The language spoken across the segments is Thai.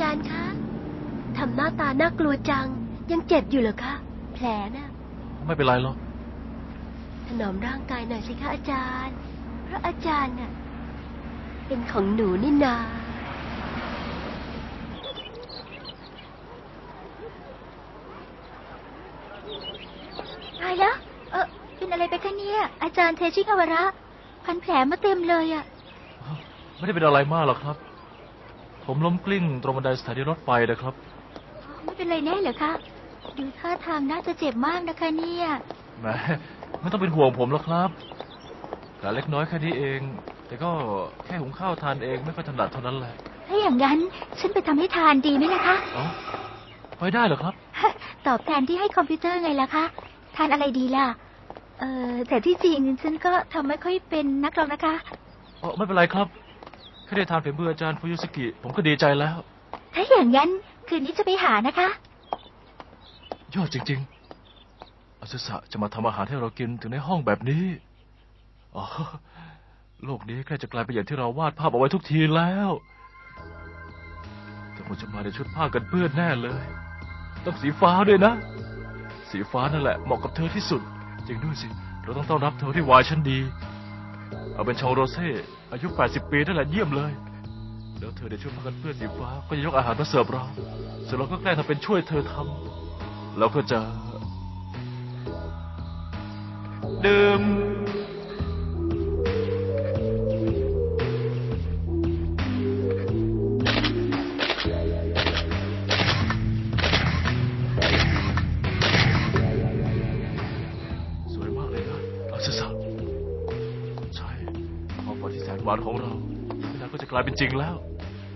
จารย์คะทำหน้าตาน่ากลัวจัง ยังเจ็บอยู่เหรอคะ แผลน่ะ ไม่เป็นไรหรอกถนอมร่างกายหน่อยสิคะอาจารย์ เพราะอาจารย์น่ะ เป็นของหนูนี่นาตายแล้ว เออเป็นอะไรไปคะเนี่ยอาจารย์เทชิคาวาระ พันแผลมาเต็มเลยอะไม่ได้เป็นอะไรมากหรอกครับ ผมล้มกลิ้งตรงบันไดสถานีรถไฟนะครับอ๋อไม่เป็นไรแน่เหรอคะดูท่าทางน่าจะเจ็บมากนะคะเนี่ยแหมไม่ต้องเป็นห่วงผมหรอกครับแผลเล็กน้อยแค่นี้เอง แต่ก็แค่หุงข้าวทานเองไม่ค่อยถนัดเท่านั้นแหละถ้าอย่างนั้นฉันไปทำให้ทานดีไหมล่ะคะอ๋อไปได้เหรอครับ ตอบแทนที่ให้คอมพิวเตอร์ไงล่ะคะทานอะไรดีล่ะ เออแต่ที่จริงฉันก็ทำไม่ค่อยเป็นนักหรอกนะคะอ๋อไม่เป็นไรครับ แค่ได้ทานฝีมืออาจารย์ฟุยุสกิ ผมก็ดีใจแล้ว ถ้าอย่างนั้นคืนนี้จะไปหานะคะ ยอดจริง ๆ อาซึสะจะมาทำอาหารให้เรากินถึงในห้องแบบนี้ อ๋อ โลกนี้ใกล้จะกลายเป็นอย่างที่เราวาดภาพเอาไว้ทุกทีแล้ว แต่คงจะมาในชุดผ้ากันเปื้อนแน่เลย ต้องสีฟ้าด้วยนะ สีฟ้านั่นแหละเหมาะกับเธอที่สุด จริงด้วยสิ เราต้องต้อนรับเธอที่วายชั้นดี เอาเป็นชองโรเซ่ อายุ 80 ปีนั่นแหละเยี่ยมเลย แล้วเธอได้ช่วยมากันเพื่อนสีฟ้าก็จะยกอาหารมาเสิร์ฟเราเสร็จเราก็แกล้งทำเป็นช่วยเธอทำแล้วก็จะ ดื่ม ฝันของเราไม่นานก็จะกลายเป็นจริงแล้ว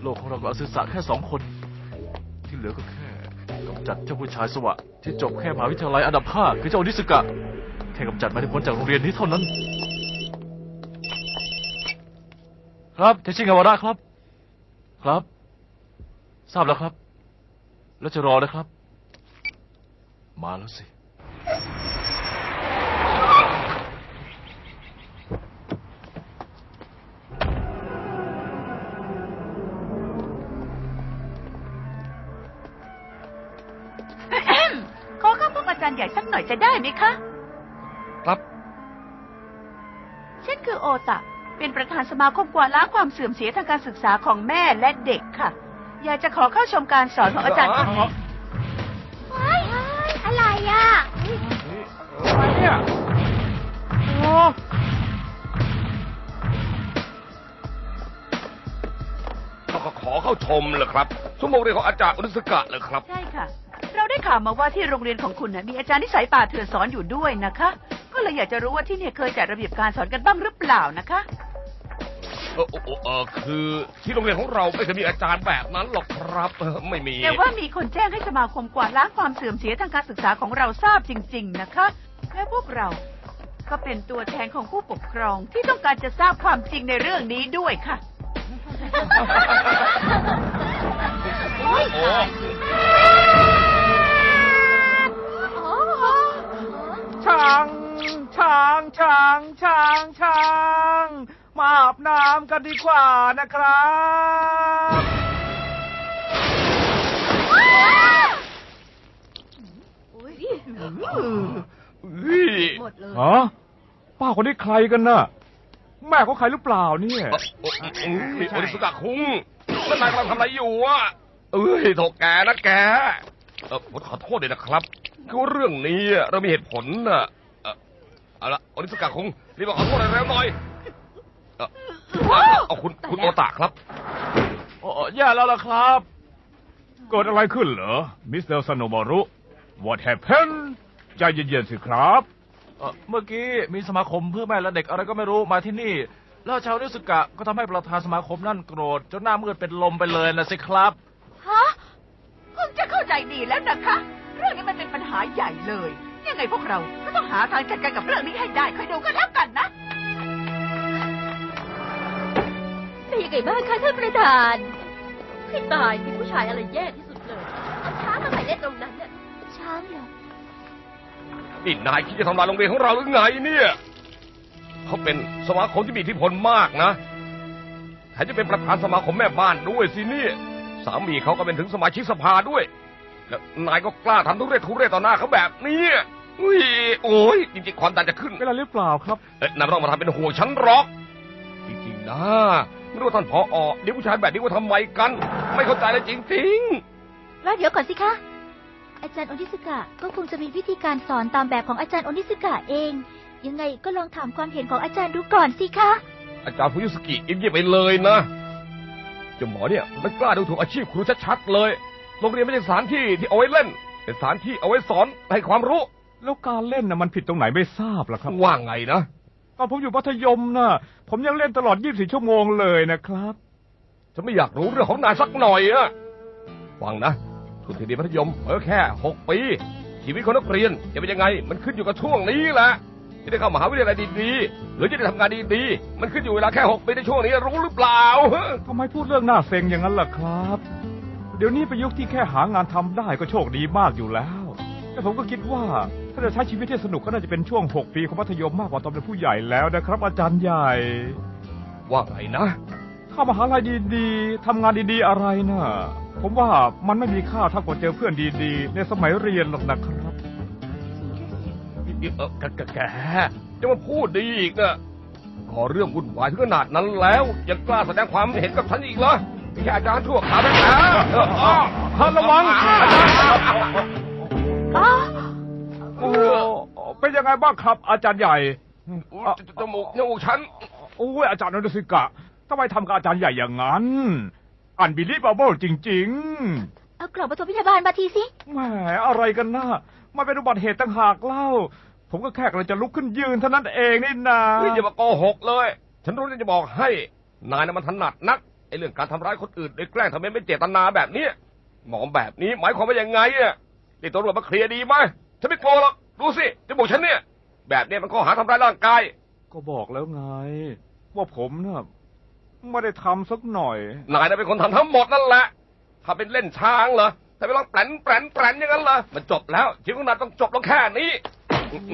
โลกของเรากับอาซาซาแค่สองคน ที่เหลือก็แค่กำจัดเจ้าผู้ชายสวะ ที่จบแค่มหาวิทยาลัยอันดับห้าคือเจ้าอนิสกะ แค่กำจัดมาได้พ้นจากโรงเรียนนี้เท่านั้น ครับเทชิงาวาระครับ ครับ ทราบแล้วครับ แล้วจะรอนะครับ มาแล้วสิ ใหญ่สักหน่อยจะได้ไหมคะ ครับ ฉันคือโอตะ เป็นประธานสมาคมกวาดล้างความเสื่อมเสียทางการศึกษาของแม่และเด็กค่ะ อยากจะขอเข้าชมการสอนของอาจารย์ท่านนี้อะไรอะอะไรเนี่ยโอ้เราก็ขอเข้าชมเลยครับชั่วโมงเรียนของอาจารย์อุนิสกะเลยครับ ใช่ค่ะเราได้ ข่าวมาว่าที่โรงเรียนของคุณนะมีอาจารย์นิสัยป่าเถื่อนสอนอยู่ด้วยนะคะ ก็เลยอยากจะรู้ว่าที่เนี่ยเคยจัดระเบียบการสอนกันบ้างหรือเปล่านะคะเออเออเออเออคือที่โรงเรียนของเราไม่เคยมีอาจารย์แบบนั้นหรอกครับเออไม่มีแต่ว่ามีคนแจ้งให้สมาคมกวาดล้างความเสื่อมเสียทางการศึกษาของเราทราบจริง ๆ นะคะ และพวกเรา ก็เป็นตัวแทนของผู้ปกครองที่ต้องการจะทราบความจริงในเรื่องนี้ด้วยค่ะ โอ้โห ช้างช้างช้างช้างช้างมาอาบน้ำกันดีกว่านะครับ อุ๊ยฮะป้าคนนี้ใครกันน่ะ แม่ของใครหรือเปล่าเนี่ยเอ่อเอ่อเอ้ยโอนิสกะคุงแล้วนายกำลังทำอะไรอยู่อะ เอ้ยโถแกนะแกเออผมขอโทษเลยนะครับ คือว่าเรื่องนี้อะเรามีเหตุผลน่ะเอ่อเอาละโอนิสกะคุงรีบมาขอโทษเร็วๆหน่อยเอ่อเอาคุณคุณโอตะครับ โอ้แย่แล้วล่ะครับ เกิดอะไรขึ้นเหรอ มิสเตอร์สโนบารุ What happened ใจเย็นๆสิครับ เอ่อเมื่อกี้มีสมาคมเพื่อแม่และเด็กอะไรก็ไม่รู้มาที่นี่ แล้วชาวนิสกะก็ทำให้ประธานสมาคมนั่นโกรธจนหน้ามืดเป็นลมไปเลยนะสิครับ ฮะคุณจะเข้าใจดีแล้วนะคะเรื่องนี้มันเป็นปัญหาใหญ่เลย ยังไงพวกเราก็ต้องหาทางจัดการกับเรื่องนี้ให้ได้คอยดูกันแล้วกันนะเป็นยังไงบ้างคะท่านประธานให้ตายมีผู้ชายอะไรแย่ที่สุดเลยเอาช้างมาใส่เล่นตรงนั้นน่ะช้างเหรอนี่นายคิดจะทำลายโรงเรียนของเราหรือไงเนี่ยเขาเป็นสมาคมที่มีอิทธิพลมากนะแถมจะเป็นประธานสมาคมแม่บ้านด้วยสิเนี่ยสามีเขาก็เป็นถึงสมาชิกสภาด้วย แล้วนายก็กล้าทำทุเรศทุเรศต่อหน้าเขาแบบนี้อุ้ยโอ้ยจริงๆความดันจะขึ้น เป็นอะไรหรือเปล่าครับ เอ๊ะนายไม่ต้องมาทำเป็นห่วงฉันหรอกจริงๆนะไม่รู้ว่าท่านพออเดี๋ยวผู้ชายแบบนี้ว่าทำไมกัน ไม่เข้าใจเลยจริงๆแล้วเดี๋ยวก่อนสิคะ อาจารย์โอนิสกะก็คงจะมีวิธีการสอนตามแบบของอาจารย์โอนิสกะเอง ยังไงก็ลองถามความเห็นของอาจารย์ดูก่อนสิคะอาจารย์ฟุยุสกิเงียบๆไปเลยนะเจ้าหมอเนี่ยมันกล้าดูถูกอาชีพครูชัดๆเลย โรงเรียนไม่ใช่สถานที่ที่เอาไว้เล่น เป็นสถานที่เอาไว้สอนให้ความรู้ แล้วการเล่นนะมันผิดตรงไหนไม่ทราบล่ะครับว่าไงนะ ตอนผมอยู่มัธยมนะผมยังเล่นตลอด 24 ชั่วโมงเลยนะครับ ฉันไม่อยากรู้เรื่องของนายสักหน่อยอะฟังนะทุนทีดีมัธยมเออแค่หกปี ชีวิตของนักเรียนจะเป็นยังไง มันขึ้นอยู่กับช่วงนี้แหละจะได้เข้ามหาวิทยาลัยดีๆหรือจะได้ทำงานดีๆมันขึ้นอยู่เวลาแค่หกปีในช่วงนี้รู้หรือเปล่า ทำไมพูดเรื่องหน้าเซ็งอย่างนั้นล่ะครับเดี๋ยวนี้เป็นยุคที่แค่หางานทำได้ก็โชคดีมากอยู่แล้วแต่ผมก็คิดว่า ถ้าจะใช้ชีวิตที่สนุกก็น่าจะเป็นช่วง 6 ปีของมัธยมมากกว่าตอนเป็นผู้ใหญ่แล้วนะครับ อาจารย์ใหญ่ ว่าไงนะ เข้ามหาลัยดีๆทำงานดีๆอะไรนะ่ะผมว่ามันไม่มีค่าเท่ากับเจอเพื่อนดีๆ ในสมัยเรียนหรอกนะครับ เออแกแกแกจะมาพูดดีอีกอะก่อเรื่องวุ่นวายถึงขนาดนั้นแล้ว ยังกล้าแสดงความเห็นกับฉันอีกเหรอ แค่อาจารย์ชั่วขาวแท้ๆเอออ้อท่านระวังอ๋อโอ้เป็นยังไงบ้างครับ อาจารย์ใหญ่อุ๊ยจมูกจมูกฉันโอ้ยอาจารย์นนทศิกะทำไมทำกับอาจารย์ใหญ่อย่างนั้นอันบิลีบเบิลจริงเอากล่องปฐมพยาบาลมาทีสิๆแหมอะไรกันนะมันเป็นอุบัติเหตุต่างหากเล่า ผมก็แค่กำลังจะลุกขึ้นยืนเท่านั้นเองนี่นาเฮ้ยอย่ามาโกหกเลย ฉันรู้ที่จะบอกให้ นายน่ะมันถนัดนักไอ้เรื่องการทำร้ายคนอื่นโดยแกล้งทำให้ไม่เจตนาแบบเนี้ยหมอแบบนี้หมายความว่ายังไงอะนี่ตำรวจมาเคลียร์ดีไหมฉันไม่กลัวหรอกดูสิจมูกฉันเนี่ย แบบเนี้ยมันข้อหาทำร้ายร่างกาย ก็บอกแล้วไง ว่าผมน่ะไม่ได้ทำสักหน่อย นายน่ะเป็นคนทำทั้งหมดนั่นแหละถ้าเป็นเล่นช้างเหรอถ้าไปลองแปลนแปลนแปลนอย่างนั้นเหรอมันจบแล้วชีวิตของนายต้องจบลงแค่นี้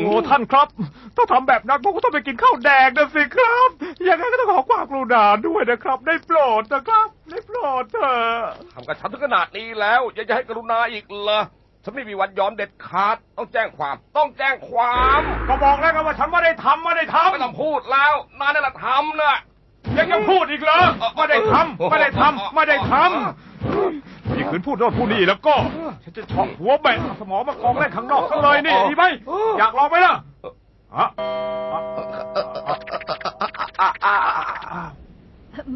โอ้ท่านครับ ถ้าทำแบบนั้นผมก็ต้องไปกินข้าวแดงนะสิครับยังไงก็ต้องขอความกรุณาด้วยนะครับ ได้โปรดนะครับ ได้โปรดเถอะทำกับฉันถึงขนาดนี้แล้วยังจะให้กรุณาอีกเหรอฉันไม่มีวันยอมเด็ดขาด ต้องแจ้งความ ต้องแจ้งความก็บอกแล้วกันว่าฉันไม่ได้ทำไม่ได้ทำไม่ต้องพูดแล้วนายนั่นแหละทำน่ะยังจะพูดอีกเหรอไม่ได้ทำไม่ได้ทำไม่ได้ทำ นี่คืนพูดโน่นพูดนี่แล้วก็ ฉันจะเฉาะหัวแบะสมองมากองแรกข้างนอกซะเลยนี่ดีไหมอยากลองไหมล่ะฮะ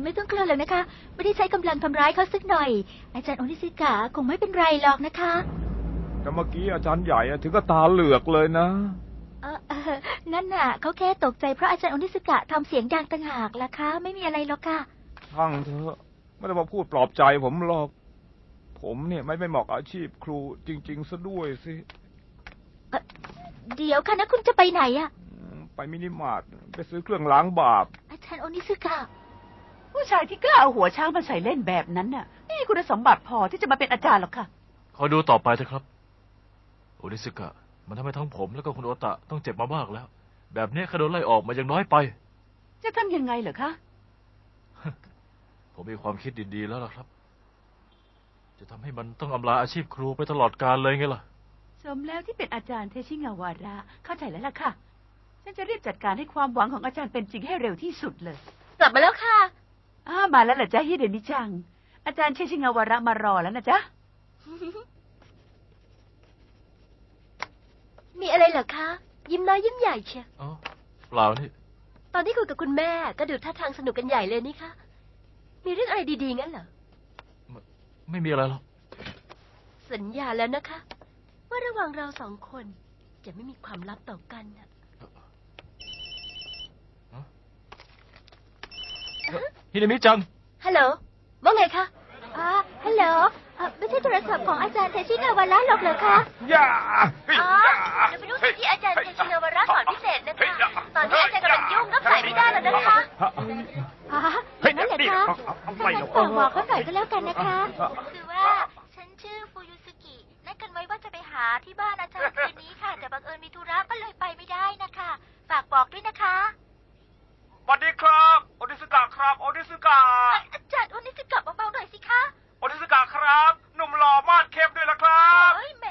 ไม่ต้องกลัวเลยนะคะ ไม่ได้ใช้กำลังทำร้ายเขาสักหน่อย อาจารย์โอนิสกะคงไม่เป็นไรหรอกนะคะแต่เมื่อกี้อาจารย์ใหญ่อะถึงก็ตาเหลือกเลยนะเออเออนั่นน่ะเขาแค่ตกใจเพราะอาจารย์โอนิสกะทำเสียงดังต่างหากล่ะคะ ไม่มีอะไรหรอกค่ะช่างเถอะไม่ได้มาพูดปลอบใจผมหรอก ผมเนี่ยไม่ไม่เหมาะกับอาชีพครูจริง ๆ ซะด้วยสิเดี๋ยวค่ะนะคุณจะไปไหนอะอืมไปมินิมาร์ทไปซื้อเครื่องล้างบาป อาจารย์โอนิสกะผู้ชายที่กล้าเอาหัวช้างมาใส่เล่นแบบนั้นน่ะไม่มีคุณสมบัติพอที่จะมาเป็นอาจารย์หรอกค่ะ คอยดูต่อไปเถอะครับโอนิสกะ มันทำให้ทั้งผมแล้วก็คุณโอตะต้องเจ็บมามากแล้ว แบบนี้แค่โดนไล่ออกมายังน้อยไป จะทำยังไงเหรอคะ ผมมีความคิดดีๆแล้วล่ะครับ จะทำให้มันต้องอำลาอาชีพครูไปตลอดกาลเลยไงล่ะ สมแล้วที่เป็นอาจารย์เทชิงาวาระ เข้าใจแล้วล่ะค่ะ ฉันจะรีบจัดการให้ความหวังของอาจารย์เป็นจริงให้เร็วที่สุดเลยกลับมาแล้วค่ะอ้ามาแล้วเหรอจ๊ะฮิเดนิจัง อาจารย์เทชิงาวาระมารอแล้วนะจ๊ะ มีอะไรเหรอคะ ยิ้มน้อยยิ้มใหญ่เชียวอ๋อเปล่านี่ ตอนที่คุยกับคุณแม่ก็ดูท่าทางสนุกกันใหญ่เลยนี่คะมีเรื่องอะไรดีๆงั้นเหรอ ไม่มีอะไรหรอก สัญญาแล้วนะคะ ว่าระหว่างเราสองคนจะไม่มีความลับต่อกันนะฮินามิจัง ฮัลโหลว่าไงคะอ๋อฮัลโหลเอ่อไม่ใช่โทรศัพท์ของอาจารย์เทชินาวาระหรอกเหรอคะ อย่าอ๋อเดี๋ยวไปดูสิที่อาจารย์เทชินาวาระสอนพิเศษนะคะ ตอนนี้อาจารย์กำลังยุ่งรับสายไม่ได้แล้วนะคะอ๋ ฮ้ยนั่นแหละคะเอาเอาไม่หรอบอกเขาหน่อยก็แล้วกันนะคะ คือว่าฉันชื่อฟูยุสกินัดกันไว้ว่าจะไปหาที่บ้านอาจารย์คืนนี้ค่ะ แต่บังเอิญมีธุระก็เลยไปไม่ได้นะคะ ฝากบอกด้วยนะคะ สวัสดีครับโอนิสกาครับโอนิสกาอาจารย์โอนิสกาเบาๆหน่อยสิคะโอนิสกาครับหนุ่มหล่อมาดเข้มด้วยละครับเฮ้ยแหม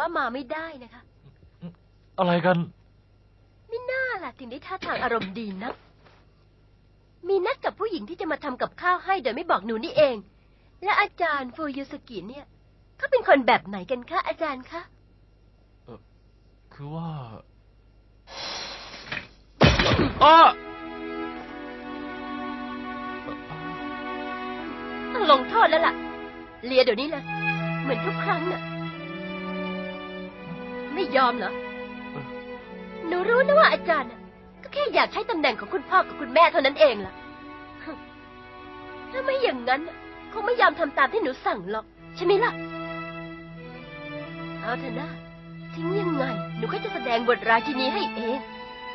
ว่ามาไม่ได้นะคะ อะไรกัน ไม่น่าล่ะถึงได้ท่าทางอารมณ์ดีนักมีนัดกับผู้หญิงที่จะมาทำกับข้าวให้โดยไม่บอกหนูนี่เอง และอาจารย์ฟูยูสกิเนี่ยเขาเป็นคนแบบไหนกันคะอาจารย์คะคือว่าอ้อต้องลงโทษแล้วล่ะ เลียเดี๋ยวนี้เลย เหมือนทุกครั้งน่ะไม่ ยอมเหรอ หนูรู้นะว่าอาจารย์น่ะก็แค่อยากใช้ตำแหน่งของคุณพ่อกับคุณแม่เท่านั้นเองล่ะ ถ้าไม่อย่างนั้นน่ะคงไม่ยอมทำตามที่หนูสั่งหรอก ใช่ไหมล่ะ เอาเถอะนะทิ้งยังไง หนูก็จะแสดงบทราชินีให้เอง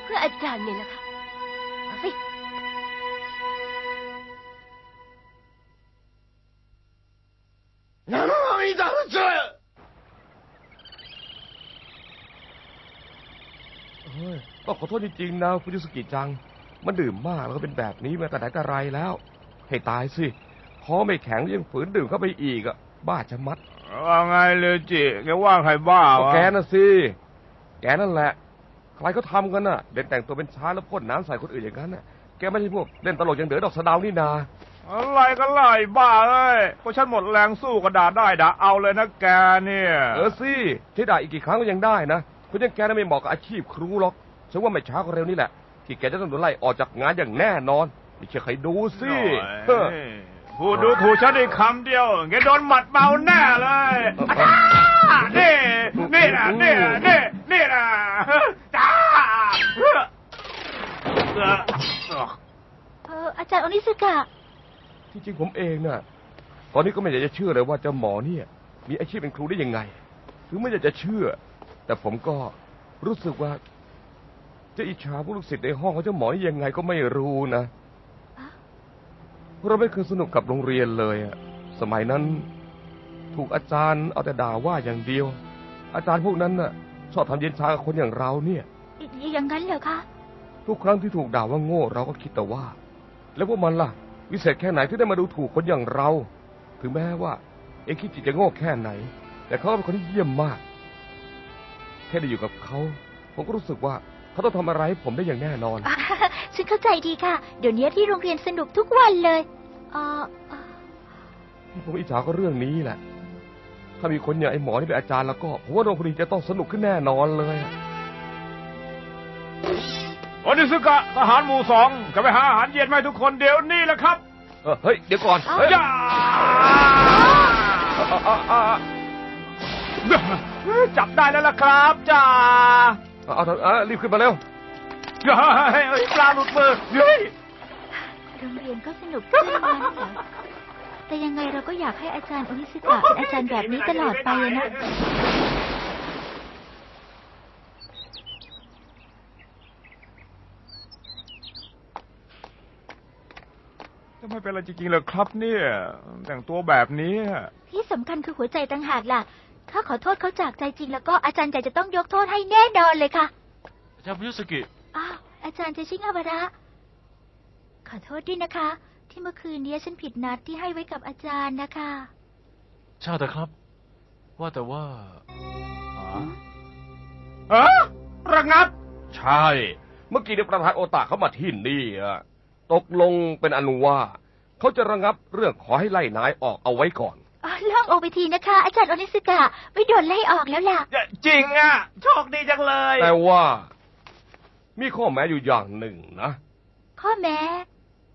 เพื่ออาจารย์นี่แหละค่ะ ฮ้ยต้องขอโทษจริงๆนะฟูจิสกิจัง มันดื่มมากแล้วก็เป็นแบบนี้มาแต่ไหนแต่ไรแล้ว ให้ตายสิคอไม่แข็งยังฝืนดื่มเข้าไปอีกอะบ้าจะมัดว่าไงเลยจิแกว่าใครบ้าก็วะแกน่ะสิ แกนั่นแหละ ใครเขาทำกันน่ะ เด่นแต่งตัวเป็นช้างแล้วพ่นน้ำใส่คนอื่นอย่างนั้นน่ะ แกไม่ใช่พวกเล่นตลกอย่างเดือดอกสะเดาวนี่นา อะไรกันล่ะไอ้บ้าเอ้ยก็ฉันหมดแรงสู้ก็ด่าได้ด่าเอาเลยนะแกเนี่ย เออสิที่ด่าอีกกี่ครั้งก็ยังได้นะ คุณยังแกน่ะไม่เหมาะกับอาชีพครูหรอกฉันว่าไม่ช้าก็เร็วนี่แหละ ที่แกจะต้องโดนไล่ออกจากงานอย่างแน่นอนไม่เชื่อใครดูสิเออ พูดดูถูกฉันอีกคำเดียวแกโดนหมัดเมาแน่เลยอ้านี่นี่นะนี่นะนี่นี่นะจ้าเออเออเอออาจารย์โอนิสกะ ที่จริงผมเองน่ะ ตอนนี้ก็ไม่อยากจะเชื่อเลยว่าเจ้าหมอเนี่ย มีอาชีพเป็นครูได้ยังไง ถึงไม่อยากจะเชื่อ แต่ผมก็รู้สึกว่า จะอิจฉาผู้ลูกศิษย์ในห้องของเจ้าหมอนี่ยังไงก็ไม่รู้นะ เราไม่เคยสนุกกับโรงเรียนเลยอะสมัยนั้น ถูกอาจารย์เอาแต่ด่าว่าอย่างเดียว อาจารย์พวกนั้นน่ะ ชอบทำเย็นชากับคนอย่างเราเนี่ย อย่างนั้นเหรอคะ ทุกครั้งที่ถูกด่าว่าโง่เราก็คิดแต่ว่า แล้วพวกมันล่ะ วิเศษแค่ไหนที่ได้มาดูถูกคนอย่างเรา ถึงแม้ว่า เองคิดจิตจะโง่แค่ไหน แต่เขาก็เป็นคนที่เยี่ยมมากแค่ได้อยู่กับเขา ผมก็รู้สึกว่าเขาต้องทำอะไรให้ผมได้อย่างแน่นอน อ่าฉันเข้าใจดีค่ะ เดี๋ยวนี้ที่โรงเรียนสนุกทุกวันเลยเออเอ่อที่ผมอิจฉาก็เรื่องนี้แหละ ถ้ามีคนอย่างไอ้หมอนี่เป็นอาจารย์แล้วก็ผมว่าโรงเรียนจะต้องสนุกขึ้นแน่นอนเลยอะโอนิสุกะทหารหมู่สองจะไปหาอาหารเย็นมาให้ทุกคนเดี๋ยวนี้แหละครับเออเฮ้ย เดี๋ยวก่อนเฮ้ยอย่าอะอะอะอะ จับได้แล้วล่ะครับจ้าเอาเอาเอารีบขึ้นมาเร็วเฮ้ยเฮ้ยปลาหลุดมือเฮ้ยโรงเรียนก็สนุกขึ้นงั้นเหรอแต่ยังไงเราก็อยากให้อาจารย์โอนิสกะเป็นอาจารย์แบบนี้ตลอดไปอะนะ จะไม่เป็นอะไรจริงๆเลยครับเนี่ย แต่งตัวแบบนี้ ที่สำคัญคือหัวใจต่างหากล่ะ ถ้าขอโทษเขาจากใจจริงแล้วก็อาจารย์ใหญ่จะต้องยกโทษให้แน่นอนเลยค่ะอาจารย์มิยุสกิ อ้าวอาจารย์เจชิงอาวาระขอโทษด้วยนะคะ ที่เมื่อคืนนี้ฉันผิดนัดที่ให้ไว้กับอาจารย์นะคะ ใช่แต่ครับ ว่าแต่ว่าเออระงับ ใช่ เมื่อกี้เนี่ยประธานโอตาเขามาที่นี่อะตกลงเป็นอนุว่า เขาจะระงับเรื่องขอให้ไล่นายออกเอาไว้ก่อน อ๋อโล่งอกไปทีนะคะ อาจารย์โอนิสกะไม่โดนไล่ออกแล้วล่ะ จริงอะโชคดีจังเลย แต่ว่า มีข้อแม้อยู่อย่างหนึ่งนะ ข้อแม้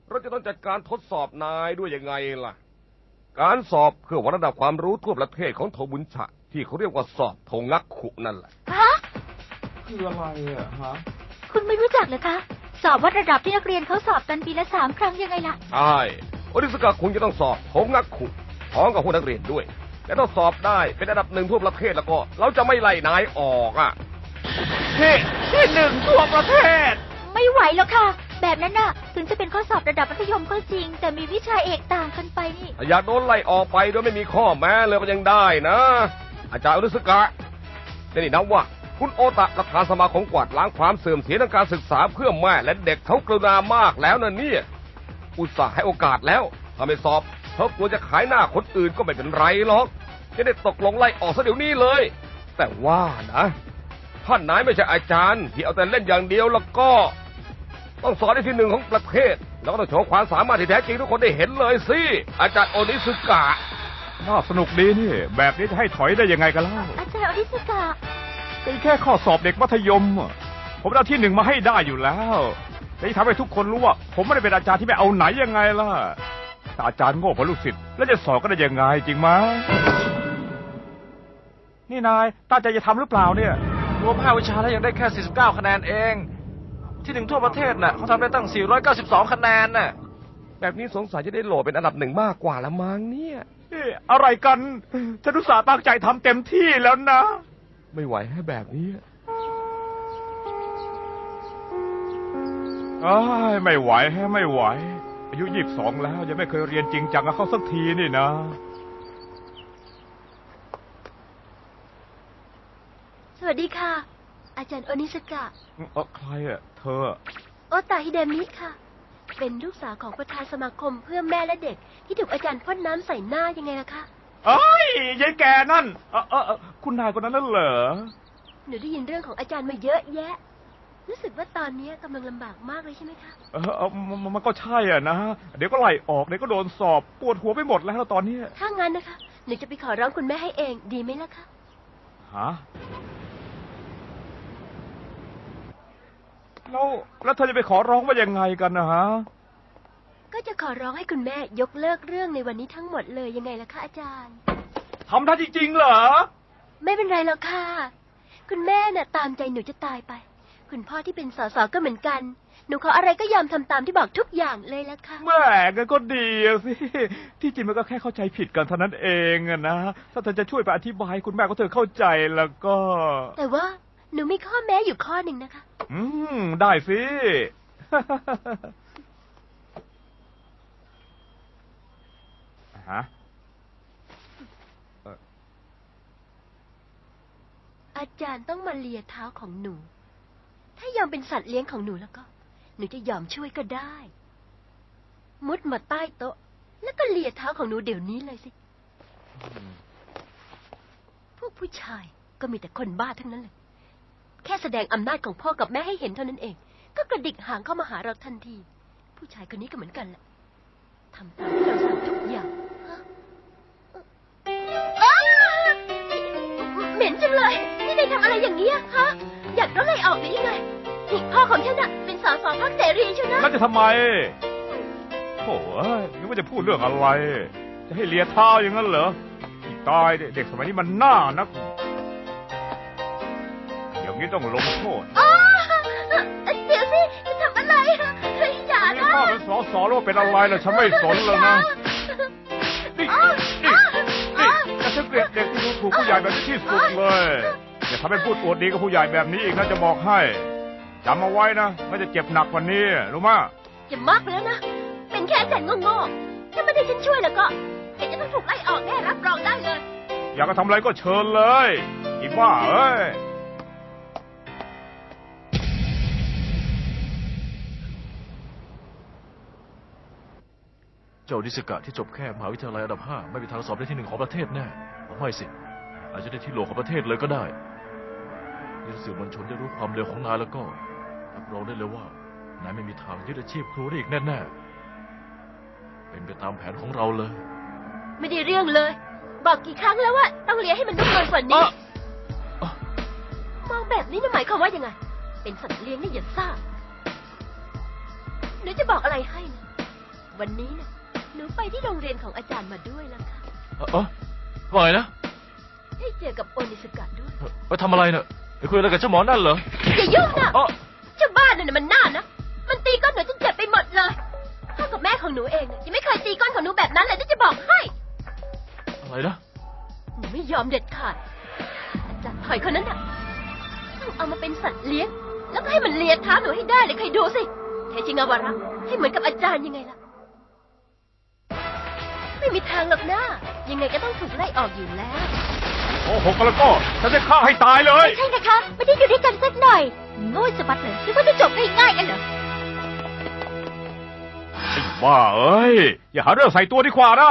เราจะต้องจัดการทดสอบนายด้วยยังไงล่ะ การสอบเพื่อวัดระดับความรู้ทั่วประเทศของโทบุญฉะที่เขาเรียกว่าสอบโทงักขุนั่นแหละฮะคืออะไรอะฮะคุณไม่รู้จักเหรอคะ สอบวัดระดับที่นักเรียนเขาสอบกันปีละสามครั้งยังไงล่ะใช่โอริสกาคุณจะต้องสอบโทงักขุ พร้อมกับพวกนักเรียนด้วยแต่ถ้าสอบได้เป็นอันดับหนึ่งทั่วประเทศแล้วก็ เราจะไม่ไล่นายออกอะที่ที่หนึ่งทั่วประเทศ ไม่ไหวแล้วค่ะ แบบนั้นน่ะ ถึงจะเป็นข้อสอบระดับมัธยมก็จริง แต่มีวิชาเอกต่างกันไปนี่ถ้าอยากโดนไล่ออกไปโดยไม่มีข้อแม้เลยก็ยังได้นะ อาจารย์อนุสกะแต่นี่นะว่าคุณโอตะประธานสมาคมกวาดล้างความเสื่อมเสียทางการศึกษาเพื่อแม่และเด็กเขากรุณามากแล้วนะเนี่ย อุตส่าห์ให้โอกาสแล้วถ้าไม่สอบ เขากลัวจะขายหน้าคนอื่นก็ไม่เป็นไรหรอกจะได้ตกลงไล่ออกซะเดี๋ยวนี้เลย แต่ว่านะท่านนายไม่ใช่อาจารย์ที่เอาแต่เล่นอย่างเดียวแล้วก็ ต้องสอนในที่หนึ่งของประเทศ แล้วก็ต้องโชว์ความสามารถที่แท้จริงทุกคนได้เห็นเลยสิอาจารย์โอนิสุกะน่าสนุกดีนี่ แบบนี้จะให้ถอยได้ยังไงกันเล่าอาจารย์อริสกะเป็นแค่ข้อสอบเด็กมัธยมอะผมเอาที่หนึ่งมาให้ได้อยู่แล้วแต่ที่ทำให้ทุกคนรู้ว่า ผมไม่ได้เป็นอาจารย์ที่ไม่เอาไหนยังไงล่ะ แต่อาจารย์โง่กว่าลูกศิษย์แล้วจะสอนก็ได้ยังไงจริงไหมนี่นายตั้งใจจะทำหรือเปล่าเนี่ย รวมห้าวิชาแล้วยังได้แค่ 49 คะแนนเอง ที่หนึ่งทั่วประเทศน่ะเขาทำได้ตั้ง 492 คะแนนน่ะ แบบนี้สงสัยจะได้โหลดเป็นอันดับหนึ่งมากกว่าละมั้งเนี่ย เอ๊ะอะไรกันฉันอุตส่าห์ตั้งใจทำเต็มที่แล้วนะ ไม่ไหวให้แบบนี้ อ้ายไม่ไหวแฮะไม่ไหว อายุยี่สิบสองแล้ว ยังไม่เคยเรียนจริงจังกับเขาสักทีนี่นะ สวัสดีค่ะ อาจารย์โอนิสกะ เออใครอะเธอโอตาฮิเดมิค่ะ เป็นลูกสาวของประธานสมาคมเพื่อแม่และเด็ก ที่ถูกอาจารย์พ่นน้ำใส่หน้ายังไงล่ะคะ เอ้ยยายแกนั่นเออเออเออคุณนายคนนั้นน่ะเหรอ หนูได้ยินเรื่องของอาจารย์มาเยอะแยะ รู้สึกว่าตอนนี้กำลังลำบากมากเลยใช่ไหมคะ เออเออมมมันก็ใช่อะนะ เดี๋ยวก็ไล่ออกเดี๋ยวก็โดนสอบปวดหัวไปหมดแล้วตอนเนี้ยถ้างั้นนะคะหนูจะไปขอร้องคุณแม่ให้เองดีไหมล่ะคะ ฮะแล้วแล้วเธอจะไปขอร้องว่ายังไงกันนะฮะ ก็จะขอร้องให้คุณแม่ยกเลิกเรื่องในวันนี้ทั้งหมดเลยยังไงล่ะคะอาจารย์ ทำได้จริงๆเหรอ ไม่เป็นไรหรอกค่ะ คุณแม่น่ะตามใจหนูจะตายไป คุณพ่อที่เป็นสสก็เหมือนกัน หนูขออะไรก็ยอมทำตามที่บอกทุกอย่างเลยละค่ะแม่กันก็ดีอะสิ ที่จริงมันก็แค่เข้าใจผิดกันเท่านั้นเองอะนะ ถ้าเธอจะช่วยไปอธิบายให้คุณแม่ก็เธอเข้าใจแล้วก็ แต่ว่าหนูมีข้อแม้อยู่ข้อหนึ่งนะคะ อืม ได้สิ ฮะอาจารย์ต้องมาเลียเท้าของหนู ถ้ายอมเป็นสัตว์เลี้ยงของหนูแล้วก็ หนูจะยอมช่วยก็ได้ มุดมาใต้โต๊ะ แล้วก็เลียเท้าของหนูเดี๋ยวนี้เลยสิ พวกผู้ชายก็มีแต่คนบ้าทั้งนั้นเลย แค่แสดงอำนาจของพ่อกับแม่ให้เห็นเท่านั้นเอง ก็กระดิกหางเข้ามาหาเราทันที ผู้ชายคนนี้ก็เหมือนกันแหละทำตามที่เราสั่งทุกอย่างเหม็นจังเลย นี่นายทำอะไรอย่างเงี้ยฮะอยากโดนไล่ออกหรือยังไงนี่พ่อของฉันน่ะเป็นสสพักเสรีใช่ไหมแล้วจะทำไมโถ่เอ้ยนึกว่าจะพูดเรื่องอะไร จะให้เลียเท้าอย่างนั้นเหรออีกตายเด็กสมัยนี้มันน่านักอย่างนี้ต้องลงโทษอ้าเดี๋ยวสิจะทำอะไรเฮ้ยอย่านี่นะข้าเป็นสอสอแล้วว่าเป็นอะไรล่ะฉันไม่สนแล้วนะนี่นี่นี่จะฉันเกลียดเด็กที่ดูถูกผู้ใหญ่แบบนี้ที่สุดเลย อย่าทำให้พูดอวดดีกับผู้ใหญ่แบบนี้อีกนะจะบอกให้จำเอาไว้นะไม่จะเจ็บหนักกว่านี้รู้มะจะมากไปแล้วนะ เป็นแค่อาจารย์โง่ๆถ้าไม่ได้ฉันช่วยแล้วก็แกจะต้องถูกไล่ออกแน่รับรองได้เลย อยากจะทำอะไรก็เชิญเลยอีบ้าเอ้ยเจ้าดิสกะที่จบแค่มหาวิทยาลัยอันดับห้าไม่มีทางสอบได้ที่หนึ่งของประเทศแน่ไม่สิ อาจจะได้ที่โหลของประเทศเลยก็ได้ นี่ถ้าสื่อมวลชนได้รู้ความเร็วของนายแล้วก็รับรองได้เลยว่านายไม่มีทางยึดอาชีพครูได้อีกแน่ๆเป็นไปตามแผนของเราเลย ไม่ได้เรื่องเลย บอกกี่ครั้งแล้วว่าต้องเลี้ยงให้มันนุ่มนวลกว่านี้อะอะมองแบบนี้น่ะหมายความว่ายังไง เป็นสัตว์เลี้ยงนี่อย่าซ่าหนูจะบอกอะไรให้นะวันนี้นะหนูไปที่โรงเรียนของอาจารย์มาด้วยแล้วค่ะเออเออว่าไงนะได้เจอกับโอนิสกะด้วย ไปทำอะไรเน่ะ ไปคุยอะไรกับเจ้าหมอนั่นเหรออย่ายุ่งนะเออเจ้าบ้านนั่นนะมันน่านะ มันตีก้อนหนูจนเจ็บไปหมดเลยพ่อกับแม่ของหนูเองน่ะยังไม่เคยตีก้อนของหนูแบบนั้นเลยที่จะบอกให้ อะไรนะหนูไม่ยอมเด็ดขาดอาจารย์ถอยคนนั้นน่ะต้องเอามาเป็นสัตว์เลี้ยง แล้วก็ให้มันเลียเท้าหนูให้ได้เลยใครดูสิเทชิงาวาระให้เหมือนกับอาจารย์ยังไงล่ะ ไม่มีทางหรอกนะยังไงก็ต้องถูกไล่ออกอยู่แล้วโอ้โหกแล้วก็ฉันจะฆ่าให้ตายเลยใช่นะคะ ไม่ได้อยู่ด้วยกันสักหน่อยโง่สะบัดเลยคิดว่าจะจบง่ายๆกันเหรอไอ้บ้าเอ้ย อย่าหาเรื่องใส่ตัวดีกว่านะ